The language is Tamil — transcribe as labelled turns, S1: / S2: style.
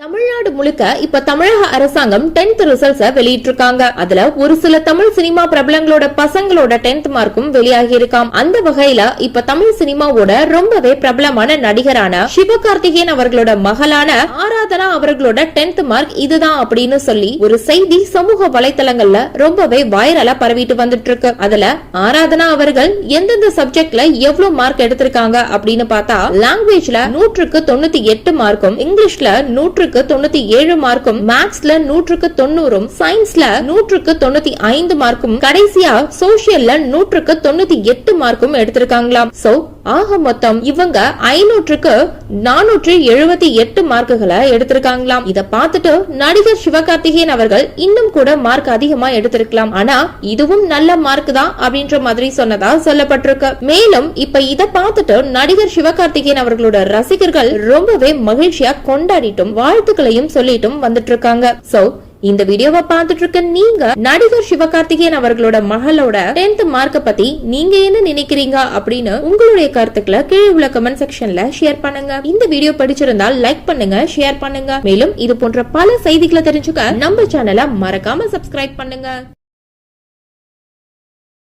S1: தமிழ்நாடு முழுக்க இப்ப தமிழக அரசாங்கம் டென்த் ரிசல்ட்ஸ வெளியிட்டிருக்காங்க. அதுல ஒரு சில தமிழ் சினிமா பிரபலங்களோட பசங்களோட டென்த் மார்க்கும் வெளியாகி இருக்காம் அந்த வகையில இப்ப தமிழ் சினிமாவோட ரொம்பவே பிரபலமான நடிகரான சிவகார்த்திகேயன் அவர்களோட மகளான ஆராதனா அவர்களோட டென்த் மார்க் இதுதான் அப்படின்னு சொல்லி ஒரு செய்தி சமூக வலைத்தளங்கள்ல ரொம்பவே வைரலா பரவிட்டு வந்துட்டு இருக்கு அதுல ஆராதனா அவர்கள் எந்தெந்த சப்ஜெக்ட்ல எவ்வளவு மார்க் எடுத்திருக்காங்க அப்படின்னு பார்த்தா லாங்குவேஜ்ல நூற்றுக்கு தொண்ணூத்தி எட்டு மார்க்கும் இங்கிலீஷ்ல நூற்றுக்கு தொண்ணூத்தி ஏழு மார்க்கும் மேக்ஸ்ல நூற்றுக்கு தொண்ணூறும் சயின்ஸ்ல நூற்றுக்கு தொண்ணூத்தி ஐந்து மார்க்கும் கடைசியா சோசியல்ல நூற்றுக்கு தொண்ணூத்தி எட்டு மார்க்கும் எடுத்திருக்காங்களாம். சோ ஆக மொத்தம் இவங்க ஐநூற்றுக்கு நானூற்றி எழுபத்தி எட்டு மார்க்குகளை எடுத்திருக்காங்களாம். இத பார்த்துட்டு நடிகர் சிவகார்த்திகேயன் அவர்கள் இன்னும் கூட மார்க் அதிகமா எடுத்திருக்கலாம். ஆனா இதுவும் நல்ல மார்க் தான் அப்படின்ற மாதிரி சொன்னதா சொல்லப்பட்டிருக்கு. மேலும் இப்ப இத பார்த்துட்டு நடிகர் சிவகார்த்திகேயன் அவர்களோட ரசிகர்கள் ரொம்பவே மகிழ்ச்சியா கொண்டாடிட்டும் வாழ்த்துக்களையும் சொல்லிட்டும் வந்துட்டு இருக்காங்க சோ இந்த வீடியோவை பார்த்துட்டு இருக்க நீங்க நடிகர் சிவகார்த்திகேயன் அவர்களோட மகளோட டென்த் மார்க்க பத்தி நீங்க என்ன நினைக்கிறீங்க அப்படின்னு உங்களுடைய கருத்துக்களை கீழே உள்ள கமெண்ட் செக்ஷன்ல ஷேர் பண்ணுங்க. இந்த வீடியோ பிடிச்சிருந்தால் லைக் பண்ணுங்க ஷேர் பண்ணுங்க. மேலும் இது போன்ற பல செய்திகளை தெரிஞ்சுக்க நம்ம சேனலை மறக்காம சப்ஸ்கிரைப் பண்ணுங்க.